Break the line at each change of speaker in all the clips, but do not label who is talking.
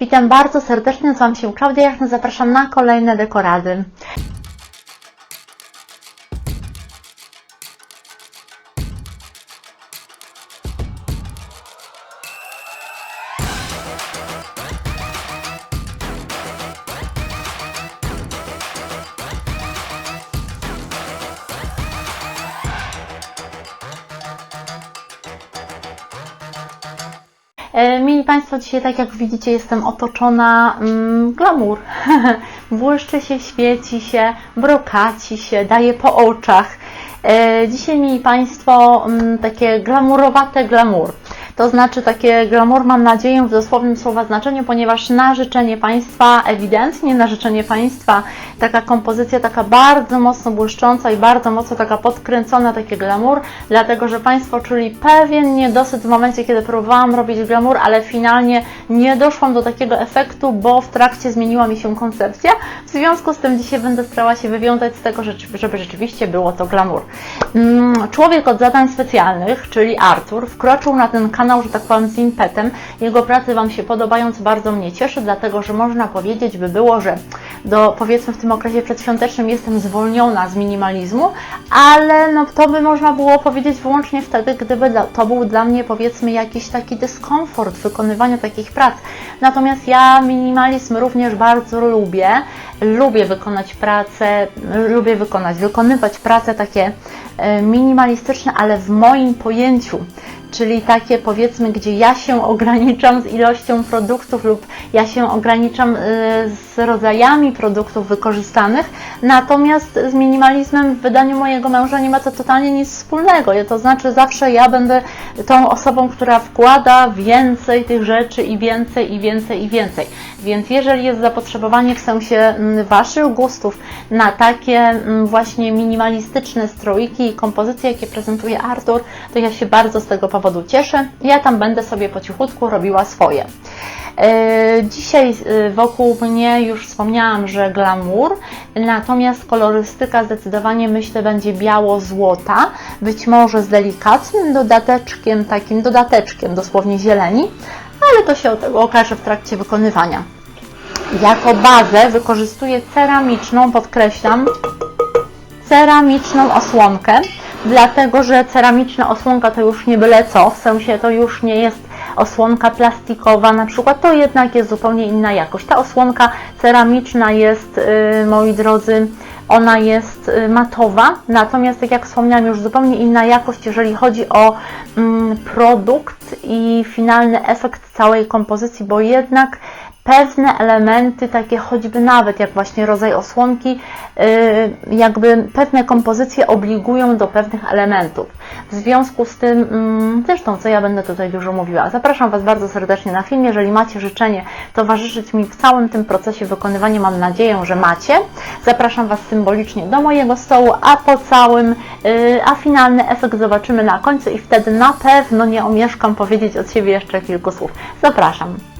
Witam bardzo serdecznie, nazywam się Klaudia Jachna, zapraszam na kolejne dekorady. Państwo, dzisiaj tak jak widzicie jestem otoczona mm, glamour. Błyszczy się, świeci się, brokaci się, daje po oczach. E, Dzisiaj, Mili Państwo, mm, takie glamurowate glamour. To znaczy takie glamour mam nadzieję w dosłownym słowa znaczeniu, ponieważ na życzenie Państwa, ewidentnie na życzenie Państwa, taka kompozycja taka bardzo mocno błyszcząca i bardzo mocno taka podkręcona, takie glamour, dlatego że Państwo czuli pewien niedosyt w momencie, kiedy próbowałam robić glamour, ale finalnie nie doszłam do takiego efektu, bo w trakcie zmieniła mi się koncepcja. W związku z tym dzisiaj będę starała się wywiązać z tego, że- żeby rzeczywiście było to glamour. Mm, Człowiek od zadań specjalnych, czyli Artur, wkroczył na ten kanał, że tak powiem, z impetem. Jego prace Wam się podobają, co bardzo mnie cieszy, dlatego że można powiedzieć by było, że do, powiedzmy w tym okresie przedświątecznym jestem zwolniona z minimalizmu, ale no, to by można było powiedzieć wyłącznie wtedy, gdyby to był dla mnie powiedzmy jakiś taki dyskomfort wykonywania takich prac. Natomiast ja minimalizm również bardzo lubię. Lubię wykonać pracę, lubię wykonać, wykonywać prace takie e, minimalistyczne, ale w moim pojęciu czyli takie powiedzmy, gdzie ja się ograniczam z ilością produktów lub ja się ograniczam y, z rodzajami produktów wykorzystanych, natomiast z minimalizmem w wydaniu mojego męża nie ma to totalnie nic wspólnego. To znaczy zawsze ja będę tą osobą, która wkłada więcej tych rzeczy i więcej, i więcej, i więcej. Więc jeżeli jest zapotrzebowanie w sensie mm, Waszych gustów na takie mm, właśnie minimalistyczne strojki i kompozycje, jakie prezentuje Artur, to ja się bardzo z tego powodu cieszę. Ja tam będę sobie po cichutku robiła swoje. E, Dzisiaj e, wokół mnie już wspomniałam, że glamour, natomiast kolorystyka zdecydowanie myślę będzie biało-złota, być może z delikatnym dodateczkiem, takim dodateczkiem dosłownie zieleni, ale to się okaże w trakcie wykonywania. Jako bazę wykorzystuję ceramiczną, podkreślam, ceramiczną osłonkę, dlatego że ceramiczna osłonka to już nie byle co, w sensie to już nie jest osłonka plastikowa na przykład, to jednak jest zupełnie inna jakość. Ta osłonka ceramiczna jest, y, moi drodzy, ona jest y, matowa, natomiast tak jak wspomniałam, już zupełnie inna jakość, jeżeli chodzi o mm, produkt i finalny efekt całej kompozycji, bo jednak pewne elementy, takie choćby nawet jak właśnie rodzaj osłonki, yy, jakby pewne kompozycje obligują do pewnych elementów. W związku z tym, mm, zresztą co ja będę tutaj dużo mówiła, zapraszam Was bardzo serdecznie na film. Jeżeli macie życzenie towarzyszyć mi w całym tym procesie wykonywania, mam nadzieję, że macie. Zapraszam Was symbolicznie do mojego stołu, a po całym, yy, a finalny efekt zobaczymy na końcu i wtedy na pewno nie omieszkam powiedzieć od siebie jeszcze kilku słów. Zapraszam.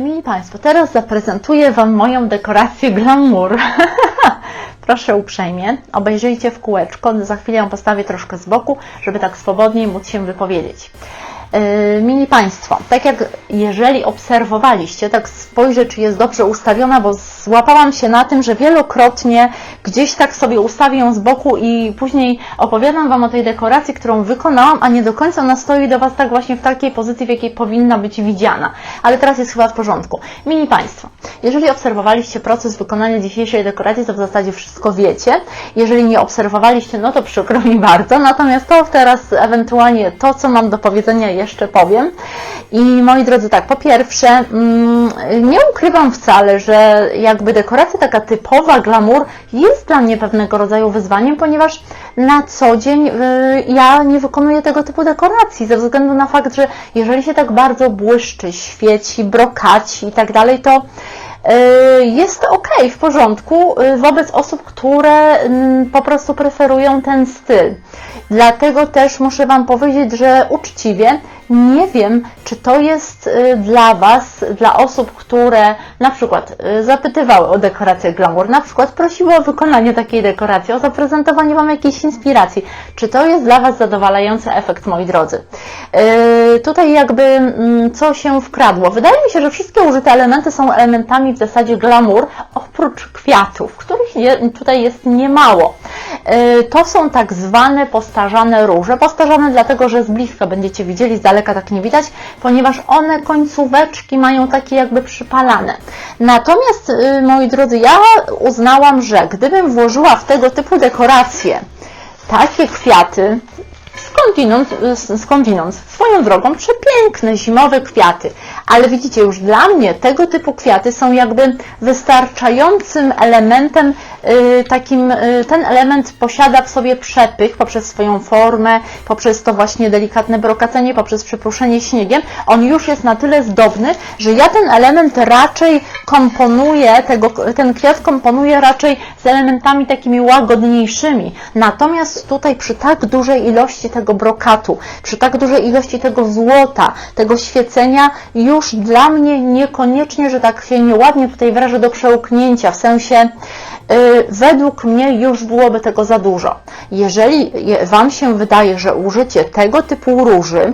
Mili Państwo, teraz zaprezentuję Wam moją dekorację glamour. Proszę uprzejmie, obejrzyjcie w kółeczko, za chwilę ją postawię troszkę z boku, żeby tak swobodniej móc się wypowiedzieć. Yy, Mili Państwo, tak jak jeżeli obserwowaliście, tak spojrzę, czy jest dobrze ustawiona, bo złapałam się na tym, że wielokrotnie gdzieś tak sobie ustawię ją z boku i później opowiadam Wam o tej dekoracji, którą wykonałam, a nie do końca ona stoi do Was tak właśnie w takiej pozycji, w jakiej powinna być widziana. Ale teraz jest chyba w porządku. Mili Państwo, jeżeli obserwowaliście proces wykonania dzisiejszej dekoracji, to w zasadzie wszystko wiecie. Jeżeli nie obserwowaliście, no to przykro mi bardzo. Natomiast to teraz ewentualnie to, co mam do powiedzenia jeszcze powiem. I moi drodzy, tak, po pierwsze, mm, nie ukrywam wcale, że jakby dekoracja taka typowa, glamour jest dla mnie pewnego rodzaju wyzwaniem, ponieważ na co dzień y, ja nie wykonuję tego typu dekoracji, ze względu na fakt, że jeżeli się tak bardzo błyszczy, świeci, brokaci i tak dalej, to jest ok, w porządku y, wobec osób, które mm, po prostu preferują ten styl. Dlatego też muszę Wam powiedzieć, że uczciwie nie wiem, czy to jest y, dla Was, dla osób, które na przykład y, zapytywały o dekorację glamour, na przykład prosiły o wykonanie takiej dekoracji, o zaprezentowanie Wam jakiejś inspiracji. Czy to jest dla Was zadowalający efekt, moi drodzy? Yy, tutaj jakby mm, co się wkradło? Wydaje mi się, że wszystkie użyte elementy są elementami w zasadzie glamour, oprócz kwiatów, których tutaj jest niemało. To są tak zwane postarzane róże. Postarzane dlatego, że z bliska będziecie widzieli, z daleka tak nie widać, ponieważ one końcóweczki mają takie jakby przypalane. Natomiast, yy, moi drodzy, ja uznałam, że gdybym włożyła w tego typu dekoracje takie kwiaty, skądinąd, skądinąd, swoją drogą przepiękne zimowe kwiaty, ale widzicie, już dla mnie tego typu kwiaty są jakby wystarczającym elementem, y, takim, y, ten element posiada w sobie przepych poprzez swoją formę, poprzez to właśnie delikatne brokacenie, poprzez przypruszenie śniegiem, on już jest na tyle zdobny, że ja ten element raczej komponuję, tego, ten kwiat komponuję raczej z elementami takimi łagodniejszymi, natomiast tutaj przy tak dużej ilości tego brokatu, przy tak dużej ilości tego złota, tego świecenia, już dla mnie niekoniecznie, że tak się nieładnie tutaj wyrażę, do przełknięcia, w sensie yy, według mnie już byłoby tego za dużo. Jeżeli Wam się wydaje, że użycie tego typu róży,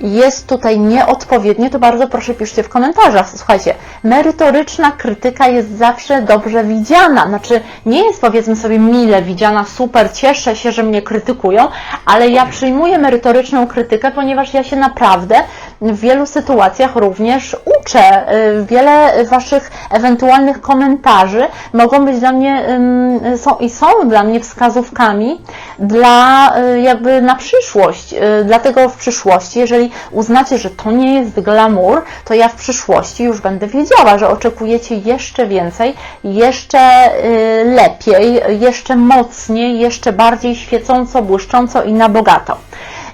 jest tutaj nieodpowiednie, to bardzo proszę piszcie w komentarzach. Słuchajcie, merytoryczna krytyka jest zawsze dobrze widziana. Znaczy, nie jest powiedzmy sobie mile widziana, super, cieszę się, że mnie krytykują, ale ja przyjmuję merytoryczną krytykę, ponieważ ja się naprawdę w wielu sytuacjach również uczę. Y, wiele Waszych ewentualnych komentarzy mogą być dla mnie są i są dla mnie wskazówkami dla y, jakby na przyszłość. Y, dlatego w przyszłości, jeżeli uznacie, że to nie jest glamour, to ja w przyszłości już będę wiedziała, że oczekujecie jeszcze więcej, jeszcze lepiej, jeszcze mocniej, jeszcze bardziej świecąco, błyszcząco i na bogato.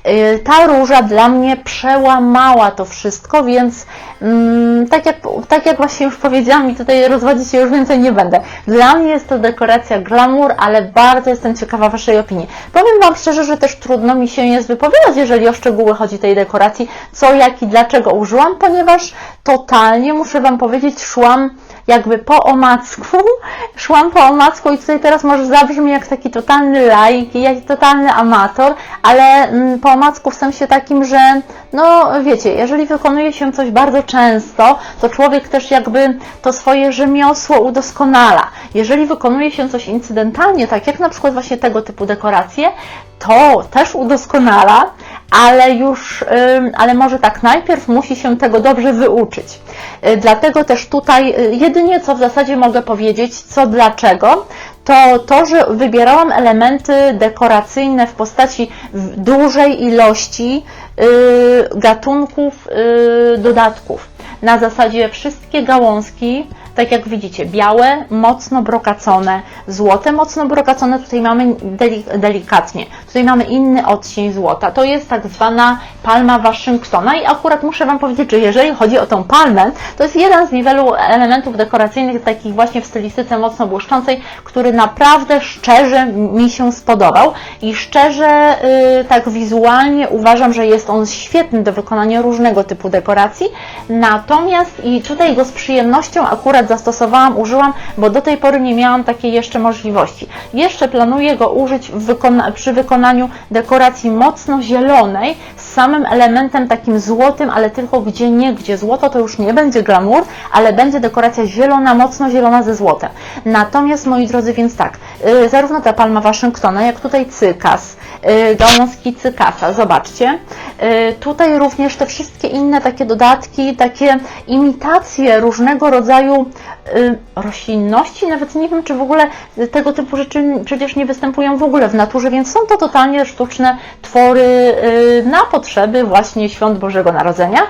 Y, ta róża dla mnie przełamała to wszystko, więc mm, tak, jak, tak jak właśnie już powiedziałam i tutaj rozwodzić się już więcej nie będę. Dla mnie jest to dekoracja glamour, ale bardzo jestem ciekawa Waszej opinii. Powiem Wam szczerze, że też trudno mi się jest wypowiadać, jeżeli o szczegóły chodzi tej dekoracji, co, jak i dlaczego użyłam, ponieważ totalnie, muszę Wam powiedzieć, szłam jakby po omacku, szłam po omacku i tutaj teraz może zabrzmi jak taki totalny laik, jak totalny amator, ale mm, po omacku w sensie takim, że no wiecie, jeżeli wykonuje się coś bardzo często, to człowiek też jakby to swoje rzemiosło udoskonala. Jeżeli wykonuje się coś incydentalnie, tak jak na przykład właśnie tego typu dekoracje, to też udoskonala, ale już, ale może tak, najpierw musi się tego dobrze wyuczyć. Y, dlatego też tutaj y, jedynie co w zasadzie mogę powiedzieć, co dlaczego, to to, że wybierałam elementy dekoracyjne w postaci dużej ilości y, gatunków dodatków. Na zasadzie wszystkie gałązki tak jak widzicie, białe, mocno brokacone, złote, mocno brokacone, tutaj mamy delik- delikatnie, tutaj mamy inny odcień złota, to jest tak zwana palma Waszyngtona i akurat muszę Wam powiedzieć, że jeżeli chodzi o tą palmę, to jest jeden z niewielu elementów dekoracyjnych, takich właśnie w stylistyce mocno błyszczącej, który naprawdę szczerze mi się spodobał i szczerze, yy, tak wizualnie uważam, że jest on świetny do wykonania różnego typu dekoracji, natomiast i tutaj go z przyjemnością akurat zastosowałam, użyłam, bo do tej pory nie miałam takiej jeszcze możliwości. Jeszcze planuję go użyć wykona przy wykonaniu dekoracji mocno zielonej, samym elementem takim złotym, ale tylko gdzie nie, gdzie złoto to już nie będzie glamour, ale będzie dekoracja zielona, mocno zielona ze złotem. Natomiast moi drodzy, więc tak, yy, zarówno ta palma Waszyngtona, jak tutaj cykas, yy, gałązki cykasa, zobaczcie. Yy, tutaj również te wszystkie inne takie dodatki, takie imitacje różnego rodzaju roślinności, nawet nie wiem, czy w ogóle tego typu rzeczy przecież nie występują w ogóle w naturze, więc są to totalnie sztuczne twory na potrzeby właśnie świąt Bożego Narodzenia.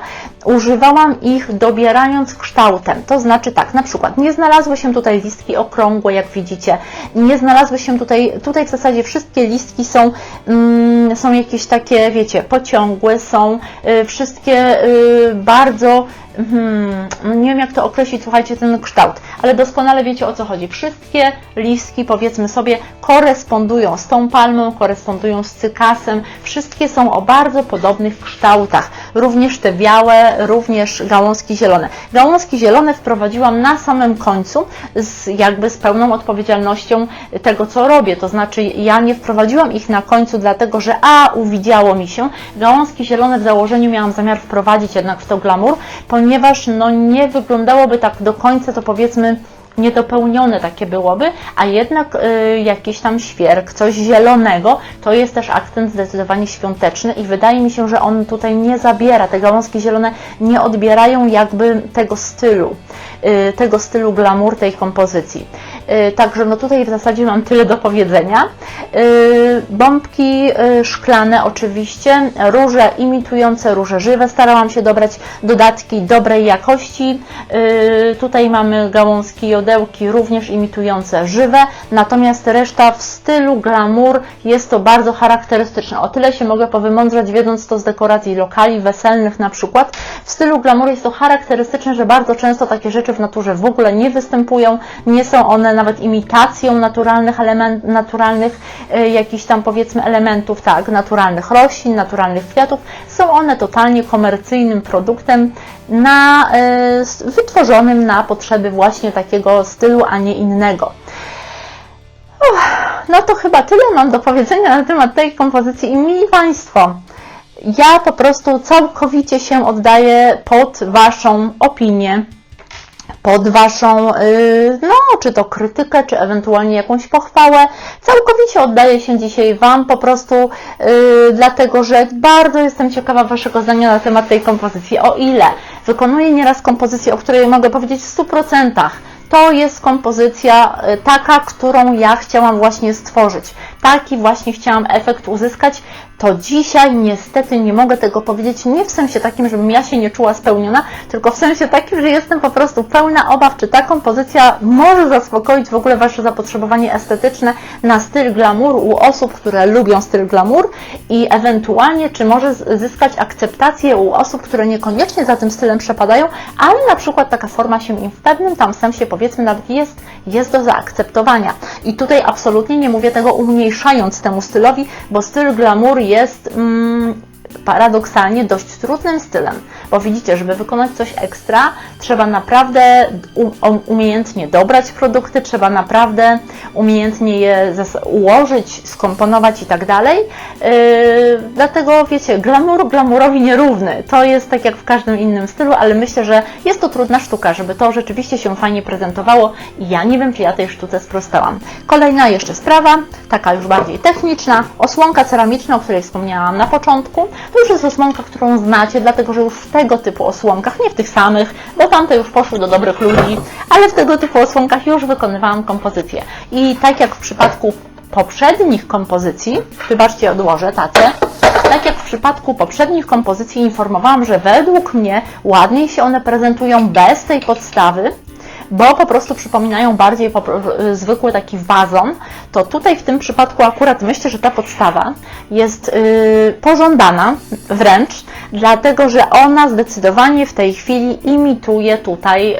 Używałam ich dobierając kształtem, to znaczy tak, na przykład nie znalazły się tutaj listki okrągłe, jak widzicie, nie znalazły się tutaj, tutaj w zasadzie wszystkie listki są, mm, są jakieś takie, wiecie, pociągłe, są y, wszystkie y, bardzo Hmm, nie wiem jak to określić, słuchajcie, ten kształt, ale doskonale wiecie o co chodzi. Wszystkie listki, powiedzmy sobie, korespondują z tą palmą, korespondują z cykasem, wszystkie są o bardzo podobnych kształtach. Również te białe, również gałązki zielone. Gałązki zielone wprowadziłam na samym końcu, z, jakby z pełną odpowiedzialnością tego, co robię. To znaczy, ja nie wprowadziłam ich na końcu, dlatego że a, uwidziało mi się. Gałązki zielone w założeniu miałam zamiar wprowadzić jednak w to glamour, ponieważ no, nie wyglądałoby tak do końca, to powiedzmy niedopełnione takie byłoby, a jednak y, jakiś tam świerk, coś zielonego, to jest też akcent zdecydowanie świąteczny i wydaje mi się, że on tutaj nie zabiera, te gałązki zielone nie odbierają jakby tego stylu, y, tego stylu glamour tej kompozycji. Y, także no tutaj w zasadzie mam tyle do powiedzenia. Y, bombki y, szklane oczywiście, róże imitujące róże żywe, starałam się dobrać dodatki dobrej jakości. Tutaj mamy gałązki jodełki również imitujące żywe, natomiast reszta w stylu glamour jest to bardzo charakterystyczne. O tyle się mogę powymądrzeć, wiedząc to z dekoracji lokali weselnych na przykład. W stylu glamour jest to charakterystyczne, że bardzo często takie rzeczy w naturze w ogóle nie występują, nie są one nawet imitacją naturalnych element, naturalnych y, jakichś tam powiedzmy elementów, tak, naturalnych roślin, naturalnych kwiatów. Są one totalnie komercyjnym produktem na, y, wytworzonym na potrzeby właśnie takiego stylu, a nie innego. Uff, no to chyba tyle mam do powiedzenia na temat tej kompozycji i mili Państwo, ja po prostu całkowicie się oddaję pod Waszą opinię, pod Waszą, y, no, czy to krytykę, czy ewentualnie jakąś pochwałę. Całkowicie oddaję się dzisiaj Wam, po prostu yy, dlatego, że bardzo jestem ciekawa Waszego zdania na temat tej kompozycji. O ile wykonuję nieraz kompozycję, o której mogę powiedzieć w 100%, to jest kompozycja y, taka, którą ja chciałam właśnie stworzyć. Taki właśnie chciałam efekt uzyskać. To dzisiaj niestety nie mogę tego powiedzieć nie w sensie takim, żebym ja się nie czuła spełniona, tylko w sensie takim, że jestem po prostu pełna obaw, czy ta kompozycja może zaspokoić w ogóle Wasze zapotrzebowanie estetyczne na styl glamour u osób, które lubią styl glamour i ewentualnie, czy może zyskać akceptację u osób, które niekoniecznie za tym stylem przepadają, ale na przykład taka forma się im w pewnym tam sensie powiedzmy nawet jest, jest do zaakceptowania. I tutaj absolutnie nie mówię tego umniejszając temu stylowi, bo styl glamour jest mm, paradoksalnie dość trudnym stylem, bo widzicie, żeby wykonać coś ekstra, trzeba naprawdę umiejętnie dobrać produkty, trzeba naprawdę umiejętnie je ułożyć, skomponować i tak dalej. Yy, dlatego wiecie, glamour glamurowi nierówny. To jest tak jak w każdym innym stylu, ale myślę, że jest to trudna sztuka, żeby to rzeczywiście się fajnie prezentowało i ja nie wiem, czy ja tej sztuce sprostałam. Kolejna jeszcze sprawa, taka już bardziej techniczna, osłonka ceramiczna, o której wspomniałam na początku. To już jest osłonka, którą znacie, dlatego że już w tego typu osłonkach, nie w tych samych, bo tamte już poszły do dobrych ludzi, ale w tego typu osłonkach już wykonywałam kompozycję. I tak jak w przypadku poprzednich kompozycji, wybaczcie, odłożę tacę, tak jak w przypadku poprzednich kompozycji informowałam, że według mnie ładniej się one prezentują bez tej podstawy, bo po prostu przypominają bardziej y, zwykły taki wazon, to tutaj w tym przypadku akurat myślę, że ta podstawa jest y, pożądana wręcz, dlatego że ona zdecydowanie w tej chwili imituje tutaj y,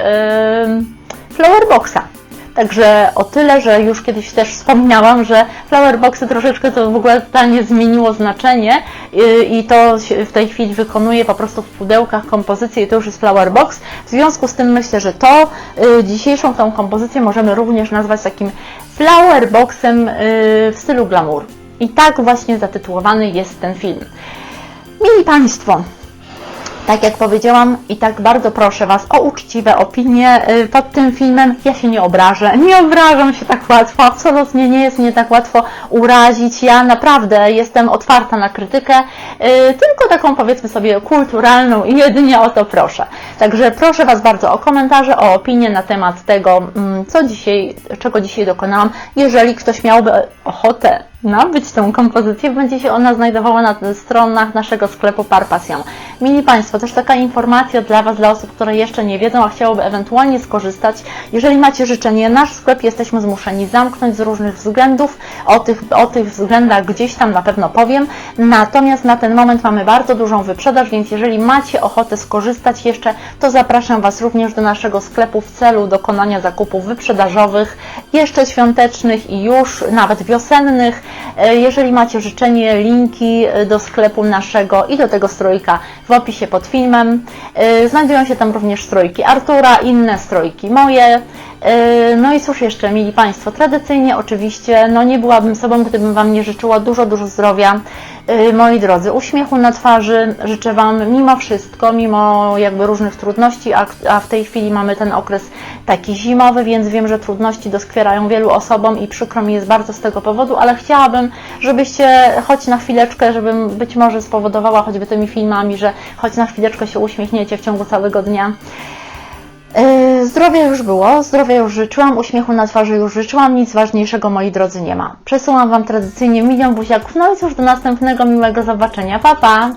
flowerboxa. Także o tyle, że już kiedyś też wspomniałam, że flowerboxy troszeczkę to w ogóle totalnie zmieniło znaczenie yy, i to w tej chwili wykonuje po prostu w pudełkach kompozycję i to już jest flowerbox. W związku z tym myślę, że to yy, dzisiejszą tą kompozycję możemy również nazwać takim flowerboxem yy, w stylu glamour. I tak właśnie zatytułowany jest ten film. Mili Państwo, tak jak powiedziałam, i tak bardzo proszę Was o uczciwe opinie y, pod tym filmem. Ja się nie obrażę, nie obrażam się tak łatwo, absolutnie nie jest mnie tak łatwo urazić. Ja naprawdę jestem otwarta na krytykę, y, tylko taką powiedzmy sobie kulturalną i jedynie o to proszę. Także proszę Was bardzo o komentarze, o opinie na temat tego, mm, co dzisiaj, czego dzisiaj dokonałam. Jeżeli ktoś miałby ochotę nabyć tą kompozycję, będzie się ona znajdowała na stronach naszego sklepu Parpasją. Mili Państwo, też taka informacja dla Was, dla osób, które jeszcze nie wiedzą, a chciałyby ewentualnie skorzystać. Jeżeli macie życzenie, nasz sklep jesteśmy zmuszeni zamknąć z różnych względów. O tych, o tych względach gdzieś tam na pewno powiem. Natomiast na ten moment mamy bardzo dużą wyprzedaż, więc jeżeli macie ochotę skorzystać jeszcze, to zapraszam Was również do naszego sklepu w celu dokonania zakupów wyprzedażowych, jeszcze świątecznych i już nawet wiosennych. E, Jeżeli macie życzenie, linki e, do sklepu naszego i do tego strojka w opisie pod filmem. E, Znajdują się tam również strojki Artura, inne strojki moje. E, No i cóż jeszcze, mili Państwo, tradycyjnie oczywiście, no nie byłabym sobą, gdybym Wam nie życzyła dużo, dużo zdrowia. E, Moi drodzy, uśmiechu na twarzy życzę Wam mimo wszystko, mimo jakby różnych trudności, a, a w tej chwili mamy ten okres taki zimowy, więc wiem, że trudności doskwierają wielu osobom i przykro mi jest bardzo z tego powodu, ale chciałabym, żebyście choć na chwileczkę, żebym być może spowodowała choćby tymi filmami, że choć na chwileczkę się uśmiechniecie w ciągu całego dnia. Yy, Zdrowia już było, zdrowia już życzyłam, uśmiechu na twarzy już życzyłam, nic ważniejszego moi drodzy nie ma. Przesyłam Wam tradycyjnie milion buziaków, no i cóż do następnego miłego zobaczenia, pa pa!